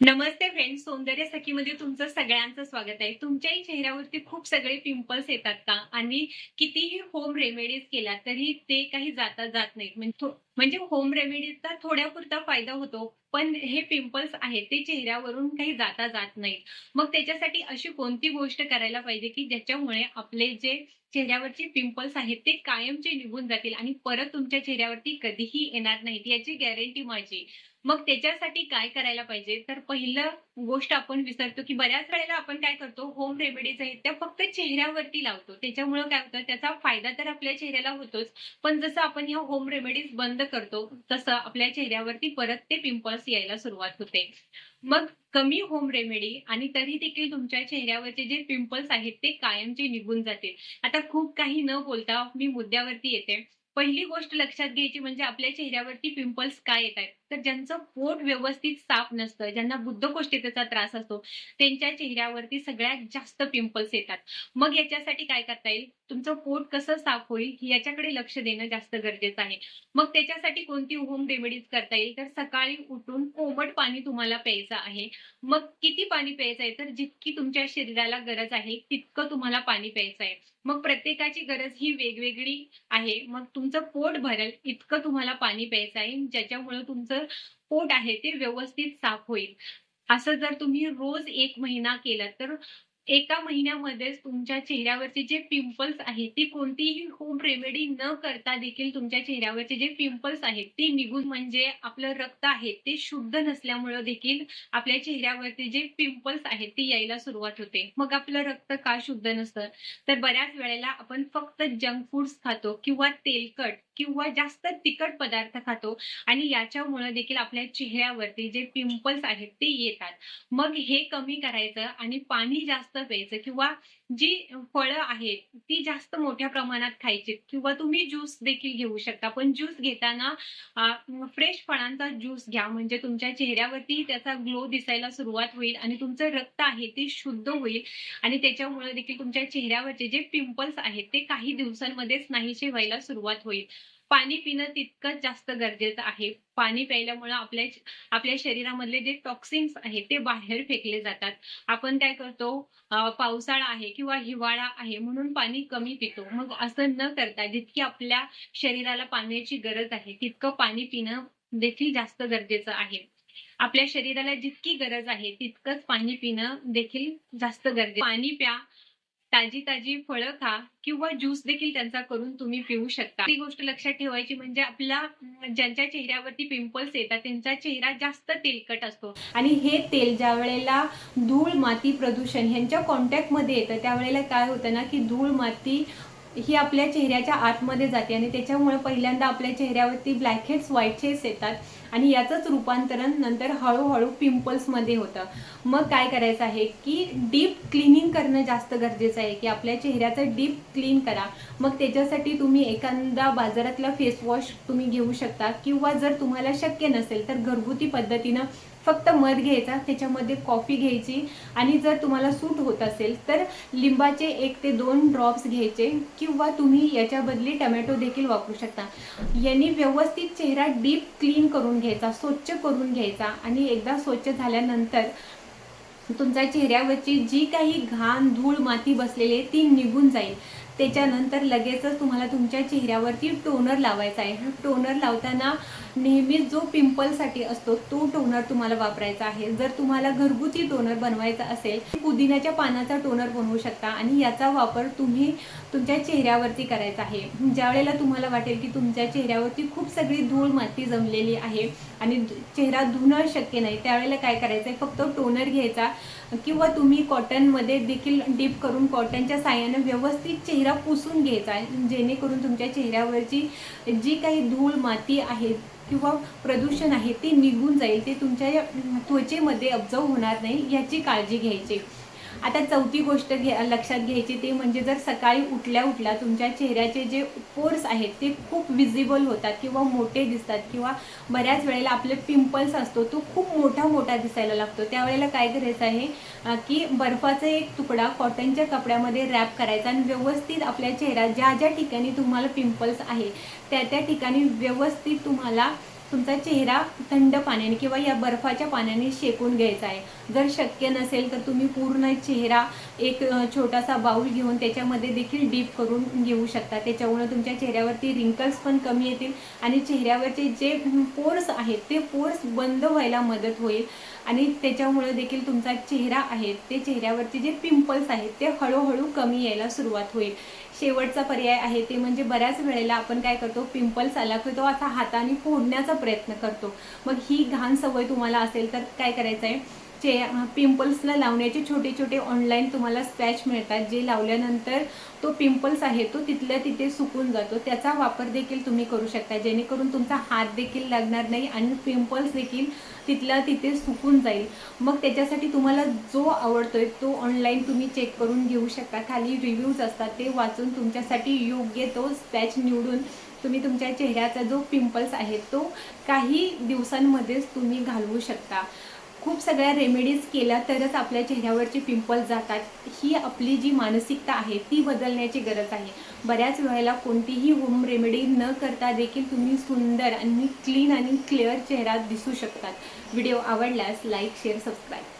नमस्ते friends सौंदर्य सखीमध्ये तुमचं सगळ्यांचं स्वागत आहे. तुमच्याही चेहऱ्यावरती खूप सगळे पिंपल्स येतात का? आणि कितीही होम रेमेडीज केल्या तरी ते काही जाता जात नाहीत. म्हणजे म्हणजे होम रेमेडीजचा थोड्यापुरता फायदा होतो पण हे पिंपल्स आहेत ते चेहऱ्यावरून काही जाता जात नाहीत. मग त्याच्यासाठी अशी कोणती गोष्ट करायला पाहिजे की ज्याच्यामुळे आपले जे चेहऱ्यावरचे पिंपल्स आहेत ते कायमचे निघून जातील आणि परत तुमच्या चेहऱ्यावरती कधीही येणार नाहीत याची गॅरंटी माझी. मग त्याच्यासाठी काय करायला पाहिजे? तर पहिलं गोष्ट आपण विसरतो की बऱ्याच वेळेला आपण काय करतो? होम रेमेडीज आहेत त्या फक्त चेहऱ्यावरती लावतो. त्याच्यामुळे काय होतं? त्याचा फायदा तर आपल्या चेहऱ्याला होतोच. पण जसं आपण ह्या होम रेमेडीज बंद करतो तसं आपल्या चेहऱ्यावरती परत ते पिंपल्स यायला सुरुवात होते. मग कमी होम रेमेडी आणि तरी देखील तुमच्या चेहऱ्यावरचे जे पिंपल्स आहेत ते कायमचे निघून जातील. आता खूप काही न बोलता मी मुद्द्यावरती येते. पहिली गोष्ट लक्षात घ्यायची म्हणजे आपल्या चेहऱ्यावरती पिंपल्स काय येत आहेत? तर ज्यांचं पोट व्यवस्थित साफ नसतं ज्यांना बुद्धकोष्ठतेचा त्रास असतो त्यांच्या चेहऱ्यावरती सगळ्यात जास्त पिंपल्स येतात. मग याच्यासाठी काय करता येईल? तुमचं पोट कसं साफ होईल याच्याकडे लक्ष देणं जास्त गरजेचं आहे. मग त्याच्यासाठी कोणती होम रेमेडीज करता येईल? तर सकाळी उठून कोमट पाणी तुम्हाला प्यायचं आहे. मग किती पाणी प्यायचं आहे? तर जितकी तुमच्या शरीराला गरज आहे तितकं तुम्हाला पाणी प्यायचं आहे. मग प्रत्येकाची गरज ही वेगवेगळी आहे. मग तुमचं पोट भरेल इतकं तुम्हाला पाणी प्यायचं आहे. ज्याच्यामुळे तुमचं पोट आहे ते व्यवस्थित साफ होईल. असं जर तुम्ही रोज एक महिना केलं तर एका महिन्यामध्येच तुमच्या चेहऱ्यावरचे जे पिंपल्स आहेत ती कोणतीही होम रेमेडी न करता देखील तुमच्या चेहऱ्यावरचे जे पिंपल्स आहेत ते निघून म्हणजे आपलं रक्त आहे ते शुद्ध नसल्यामुळे देखील आपल्या चेहऱ्यावरती जे पिंपल्स आहेत ते यायला सुरुवात होते. मग आपलं रक्त का शुद्ध नसतं? तर बऱ्याच वेळेला आपण फक्त जंक फूड्स खातो किंवा तेलकट किंवा जास्त तिखट पदार्थ खातो आणि याच्यामुळे देखील आपल्या चेहऱ्यावरती जे पिंपल्स आहेत ते येतात. मग हे कमी करायचं आणि पाणी जास्त प्यायचं किंवा जी फळं आहेत ती जास्त मोठ्या प्रमाणात खायची किंवा तुम्ही ज्यूस देखील घेऊ शकता. पण ज्यूस घेताना फ्रेश फळांचा ज्यूस घ्या. म्हणजे तुमच्या चेहऱ्यावरती त्याचा ग्लो दिसायला सुरुवात होईल आणि तुमचं रक्त आहे ते शुद्ध होईल आणि त्याच्यामुळे देखील तुमच्या चेहऱ्यावरचे जे पिंपल्स आहेत ते काही दिवसांमध्येच नाहीसे व्हायला सुरुवात होईल. पाणी पिणं तितकंच जास्त गरजेचं आहे. पाणी प्यायल्यामुळे आपल्या आपल्या शरीरामधले जे टॉक्सिन्स आहेत ते बाहेर फेकले जातात. आपण काय करतो पावसाळा आहे किंवा हिवाळा आहे म्हणून पाणी कमी पितो. मग असं न करता जितकी आपल्या शरीराला पाण्याची गरज आहे तितकं पाणी पिणं देखील जास्त गरजेचं आहे. आपल्या शरीराला जितकी गरज आहे तितकंच पाणी पिणं देखील जास्त गरजे पाणी प्या ताजी ताजी फळं खा किंवा ज्यूस देखील त्यांचा करून तुम्ही पिऊ शकता. ती गोष्ट लक्षात ठेवायची म्हणजे आपला ज्यांच्या चेहऱ्यावरती पिंपल्स येतात त्यांचा चेहरा जास्त तेलकट असतो. आणि हे तेल ज्या वेळेला धूळ माती प्रदूषण ह्यांच्या कॉन्टॅक्टमध्ये येतं त्यावेळेला काय होतं ना की धूळ माती ही आपल्या चेहऱ्याच्या आतमध्ये जाते. आणि त्याच्यामुळे पहिल्यांदा आपल्या चेहऱ्यावरती ब्लॅक हेड्स व्हाईट हेड्स येतात. आणि याचंच रूपांतरण नंतर हळूहळू पिंपल्समध्ये होतं. मग काय करायचं आहे की डीप क्लिनिंग करणं जास्त गरजेचं आहे की आपल्या चेहऱ्याचं डीप क्लीन करा. मग त्याच्यासाठी तुम्ही एखादा बाजारातला फेस वॉश तुम्ही घेऊ शकता किंवा जर तुम्हाला शक्य नसेल तर घरगुती पद्धतीनं फक्त मध घ्यायचा त्याच्यामध्ये कॉफी घ्यायची आणि जर तुम्हाला सूट होत असेल तर लिंबाचे एक ते दोन ड्रॉप्स घ्यायचे किंवा तुम्ही याच्या बदली टमॅटो देखील वापरू शकता. यांनी व्यवस्थित चेहरा डीप क्लीन करून घ्यायचा स्वच्छ करून घ्यायचा आणि एकदा स्वच्छ झाल्यानंतर तुमच्या चेहऱ्यावरची जी काही घाण धूळ माती बसलेली आहे ती निघून जाईल. त्याच्यानंतर लगेचच तुम्हाला तुमच्या चेहऱ्यावरती टोनर लावायचा आहे. टोनर लावताना नेहमीच जो पिंपलसाठी असतो तो टोनर तुम्हाला वापरायचा आहे. जर तुम्हाला घरगुती टोनर बनवायचा असेल पुदिन्याच्या पानाचा टोनर बनवू शकता आणि याचा वापर तुम्ही तुमच्या चेहऱ्यावरती करायचा आहे. ज्या वेळेला तुम्हाला वाटेल की तुमच्या चेहऱ्यावरती खूप सगळी धूळ माती जमलेली आहे आणि चेहरा धुणं शक्य नाही त्यावेळेला काय करायचं आहे फक्त टोनर घ्यायचा किंवा तुम्ही कॉटनमध्ये देखील डीप करून कॉटनच्या साह्यानं व्यवस्थित चेहरा पुसून घ्यायचा आहे जेणेकरून तुमच्या चेहऱ्यावरची जी काही धूळ माती आहे किंवा प्रदूषण आहे ते निघून जाईल ते तुमच्या त्वचेमध्ये अब्जव होणार नाही याची काळजी घ्यायची. आता चौथी गोष्ट घ्या लक्षात घ्यायची ते म्हणजे जर सकाळी उठल्या उठल्या तुमच्या चेहऱ्याचे जे पोर्स आहेत ते खूप विजिबल होतात किंवा मोठे दिसतात किंवा बऱ्याच वेळेला आपले पिंपल्स असतो तो खूप मोठा मोठा दिसायला लागतो. त्यावेळेला काय करायचं आहे की बर्फाचा एक तुकडा कॉटनच्या कपड्यामध्ये रॅप करायचा आणि व्यवस्थित आपल्या चेहरा ज्या ज्या ठिकाणी तुम्हाला पिंपल्स आहे त्या त्या ठिकाणी व्यवस्थित तुम्हाला तुमचा चेहरा थंड पाण्याने किंवा या बर्फाच्या पाण्याने शेकून घ्यायचा आहे. जर शक्य नसेल तर तुम्ही पूर्ण चेहरा एक छोटासा बाऊल घेऊन त्याच्यामध्ये देखील डीप करून घेऊ शकता. त्याच्यामुळे तुमच्या चेहऱ्यावरती रिंकल्स पण कमी येतील आणि चेहऱ्यावरचे जे पोर्स आहेत ते पोर्स बंद व्हायला मदत होईल. आणि त्याच्यामुळे देखील तुमचा चेहरा आहे ते चेहऱ्यावरचे जे पिंपल्स आहेत ते हळूहळू कमी यायला सुरुवात होईल. शेवटचा पर्याय आहे ते म्हणजे बऱ्याच वेळेला आपण काय करतो पिंपल्स आला की तो असा हाताने फोडण्याचा प्रयत्न करतो. मग ही घाण सवय तुम्हाला असेल तर काय करायचं आहे चे पिंपल्सला लावण्याचे छोटे छोटे ऑनलाईन तुम्हाला स्पॅच मिळतात. जे लावल्यानंतर तो पिंपल्स आहे तो तिथल्या तिथे सुकून जातो. त्याचा वापर देखील तुम्ही करू शकता. जेणेकरून तुमचा हात देखील लागणार नाही आणि पिंपल्स देखील तिथल्या तिथे सुकून जाईल. मग त्याच्यासाठी तुम्हाला जो आवडतोय तो ऑनलाईन तुम्ही चेक करून घेऊ शकता. खाली रिव्ह्यूज असतात ते वाचून तुमच्यासाठी योग्य तो स्पॅच निवडून तुम्ही तुमच्या चेहऱ्याचा जो पिंपल्स आहे तो काही दिवसांमध्येच तुम्ही घालवू शकता. खूप सगळ्या रेमेडीज केल्या तरच आपल्या चेहऱ्यावरचे पिंपल्स जातात. ही आपली जी मानसिकता आहे ती बदलण्याची गरज आहे. बऱ्याच वेळेला कोणतीही होम रेमेडी न करता देखील तुम्ही सुंदर आणि क्लीन आणि क्लिअर चेहरा दिसू शकतात. व्हिडिओ आवडल्यास लाईक शेअर सबस्क्राईब